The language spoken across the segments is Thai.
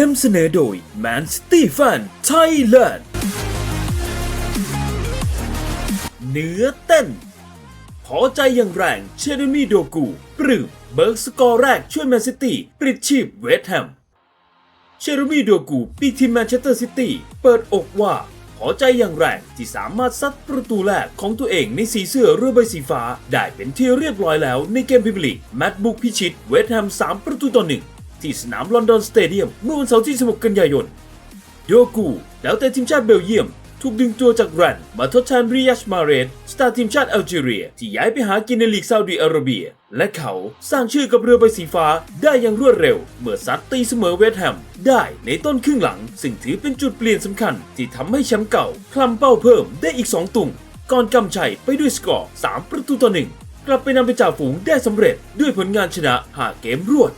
นำเสนอโดย Man City Fan Thailand เนื้อเต้น พอใจอย่างแรงเชเดมีโดกูปลื้มเบิร์กสกอร์แรกช่วยแมนซิตี้ปลิดชีพเวสต์แฮม เชอร์มีโดกูปีทีมแมนเชสเตอร์ซิตี้เปิดอกว่า พอใจอย่างแรงที่สามารถซัดประตูแรกของตัวเองในสีเสื้อเรือใบสีฟ้า ได้เป็นที่เรียบร้อยแล้วในเกมพรีเมียร์ลีกแมตช์บุกพิชิตเวสต์แฮม3 ประตูต่อหนึ่ง ที่สนามลอนดอนสเตเดียมเมื่อวันเสาร์ที่ 16 กันยายนโดกูแล้วแต่ทีมชาติเบลเยียม ถูกดึงตัวจากแรนด์มาทดแทนริยัชมาเรสสตาร์ทีมชาติแอลจีเรีย ที่ย้ายไปหากินในลีกซาอุดิอาระเบีย และเขาสร้างชื่อกับเรือใบสีฟ้าได้อย่างรวดเร็ว เมื่อซัดตีเสมอเวสต์แฮมได้ในต้นครึ่งหลัง ซึ่งถือเป็นจุดเปลี่ยนสำคัญ ที่ทำให้แชมป์เก่าคลำเป้าเพิ่มได้อีก 2 ตุ่งก่อนกำชัยไปด้วยสกอร์ 3 ประตูต่อหนึ่งกลับไปนำไปจ่าฝูงได้สำเร็จด้วยผลงานชนะ 5 เกมรวด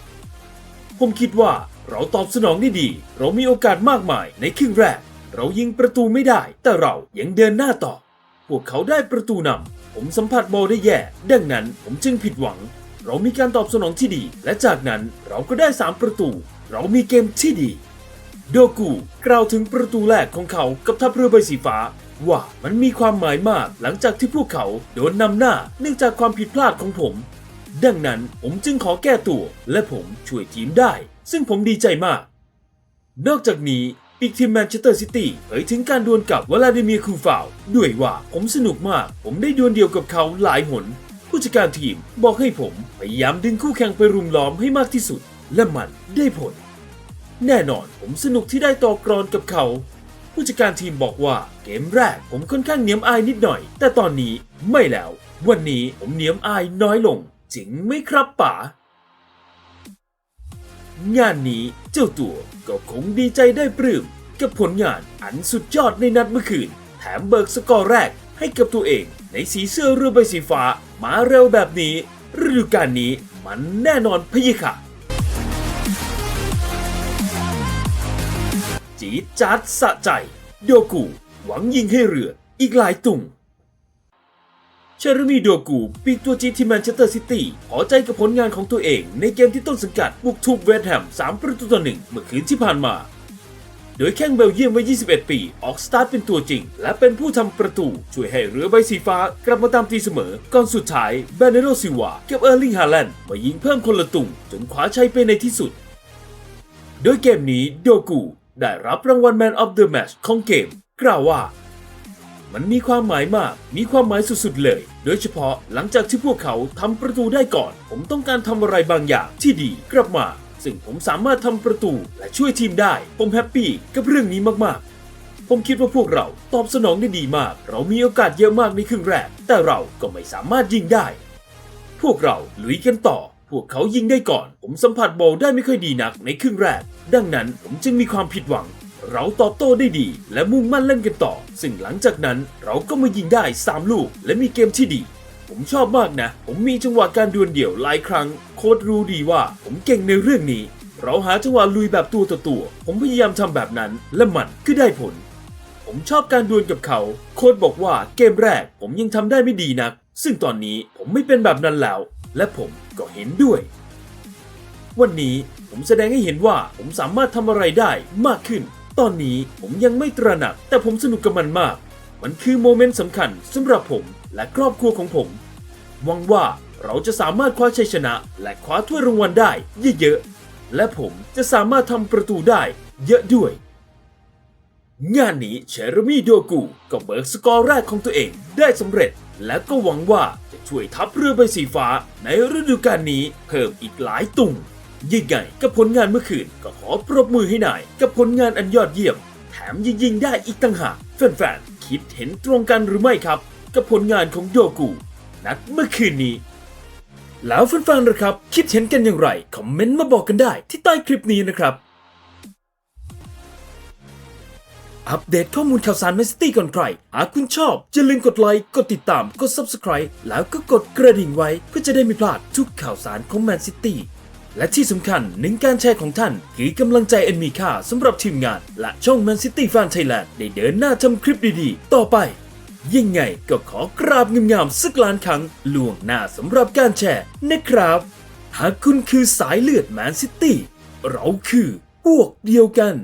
ผมคิดว่าเราตอบสนองได้ดี เรามีโอกาสมากมายในครึ่งแรก เรายิงประตูไม่ได้ แต่เรายังเดินหน้าต่อ พวกเขาได้ประตูนำ ผมสัมผัสบอลได้แย่ ดังนั้นผมจึงผิดหวัง เรามีการตอบสนองที่ดี และจากนั้นเราก็ได้ 3 ประตู เรามีเกมที่ดี โดกูกล่าวถึงประตูแรกของเขากับทัพเรือใบสีฟ้าว่ามันมีความหมายมากหลังจากที่พวกเขาโดนนำหน้าเนื่องจากความผิดพลาดของผม ดังนั้นผมจึงขอแก้ตัวและผมช่วยทีมได้ ซึ่งผมดีใจมาก นอกจากนี้ปีกทีมแมนเชสเตอร์ซิตี้เผยถึงการดวลกับวลาดิเมียร์คูฟาวด้วยว่าผมสนุกมาก ผมได้ดวลเดียวกับเขาหลายหน ผู้จัดการทีมบอกให้ผมพยายามดึงคู่แข่งไปรุมล้อมให้มากที่สุด และมันได้ผล แน่นอนผมสนุกที่ได้ต่อกรอนกับเขา ผู้จัดการทีมบอกว่าเกมแรกผมค่อนข้างเหนียมอายนิดหน่อย แต่ตอนนี้ไม่แล้ว วันนี้ผมเหนียมอายน้อยลง จริงไหมครับป๋างานนี้เจ้าตัวก็คงดีใจได้ปลื้มกับผลงานอันสุดยอดในนัดเมื่อคืน แถมเบิกสกอร์แรกให้กับตัวเอง ในสีเสื้อเรือใบสีฟ้ามาเร็วแบบนี้ฤดูกาลนี้มันแน่นอนพะยะค่ะ จีดจัดสะใจ โดกู หวังยิงให้เรืออีกหลายตุ่ง เชอร์มีโดกูปีกตัวจีที่แมนเชสเตอร์ซิตี้พอใจกับผลงานของตัวเอง ในเกมที่ต้นสังกัดบุกทุบเวสต์แฮม3ประตูต่อหนึ่งเมื่อคืนที่ผ่านมา โดยแข้งเบลเยียมวัย 21 ปี ออกสตาร์ทเป็นตัวจริง และเป็นผู้ทำประตู ช่วยให้เรือใบสีฟ้ากลับมาตามตีเสมอ ก่อนสุดท้ายเบเนโรซิวากับเออร์ลิงฮาแลนด์มายิงเพิ่มคนละตุ่งจนคว้าชัยไปในที่สุด โดยเกมนี้โดกูได้รับรางวัล Man of the Match ของเกม กล่าวว่า มันมีความหมายมาก มีความหมายสุดๆเลย โดยเฉพาะหลังจากที่พวกเขาทำประตูได้ก่อน ผมต้องการทำอะไรบางอย่างที่ดีกลับมา ซึ่งผมสามารถทำประตูและช่วยทีมได้ ผมแฮปปี้กับเรื่องนี้มากๆ ผมคิดว่าพวกเราตอบสนองได้ดีมาก เรามีโอกาสเยอะมากในครึ่งแรก แต่เราก็ไม่สามารถยิงได้ พวกเราลุยกันต่อ พวกเขายิงได้ก่อน ผมสัมผัสบอลได้ไม่ค่อยดีนักในครึ่งแรก ดังนั้นผมจึงมีความผิดหวัง เราตอบโต้ได้ดี และมุ่งมั่นเล่นกันต่อ ซึ่งหลังจากนั้นเราก็มายิงได้ 3 ลูก และมีเกมที่ดี ผมชอบมากนะ ผมมีจังหวะการดวลเดี่ยวหลายครั้ง โค้ดรู้ดีว่า ผมเก่งในเรื่องนี้ เราหาจังหวะลุยแบบตัวต่อตัว ผมพยายามทำแบบนั้น และมันก็ได้ผล ผมชอบการดวลกับเขา โค้ดบอกว่าเกมแรก ผมยังทำได้ไม่ดีนัก ซึ่งตอนนี้ผมไม่เป็นแบบนั้นแล้ว และผมก็เห็นด้วย วันนี้ผมแสดงให้เห็นว่าผมสามารถทำอะไรได้มากขึ้น ตอนนี้ผมยังไม่ตระหนัก แต่ผมสนุกกับมันมาก มันคือโมเมนต์สำคัญสำหรับผมและครอบครัวของผม หวังว่าเราจะสามารถคว้าชัยชนะ และคว้าถ้วยรางวัลได้เยอะๆ และผมจะสามารถทำประตูได้เยอะด้วย งานนี้เชอร์มี่โดกูก็เบิกสกอร์แรกของตัวเองได้สำเร็จ และก็หวังว่าจะช่วยทัพเรือใบสีฟ้าในฤดูกาลนี้เพิ่มอีกหลายตุ่ง ยิ่งใหญ่กับผลงานเมื่อคืนก็ขอปรบมือให้นายกับผลงานอันยอดเยี่ยม แถมยังยิงได้อีกต่างหากแฟนๆคิดเห็นตรงกันหรือไม่ครับ กับผลงานของโดกูนัดเมื่อคืนนี้ แล้วแฟนๆนะครับ คิดเห็นกันอย่างไร คอมเมนต์มาบอกกันได้ที่ใต้คลิปนี้นะครับอัปเดตข้อมูลข่าวสารแมนซิตี้ก่อนใคร หากคุณชอบอย่าลืมกดไลค์ กดติดตาม กด Subscribe แล้วก็กดกระดิ่งไว้ เพื่อจะได้ไม่พลาดทุกข่าวสารของแมนซิตี้ และที่สำคัญหนึ่งการแชร์ของท่าน คือกำลังใจอันมีค่าสำหรับทีมงาน และช่องแมนซิตี้แฟนไทยแลนด์ได้เดินหน้าทำคลิปดีๆ ต่อไป ยังไงก็ขอกราบงามๆสักล้านครั้งล่วงหน้าสำหรับการแชร์นะครับ หากคุณคือสายเลือดแมนซิตี้เราคือพวกเดียวกัน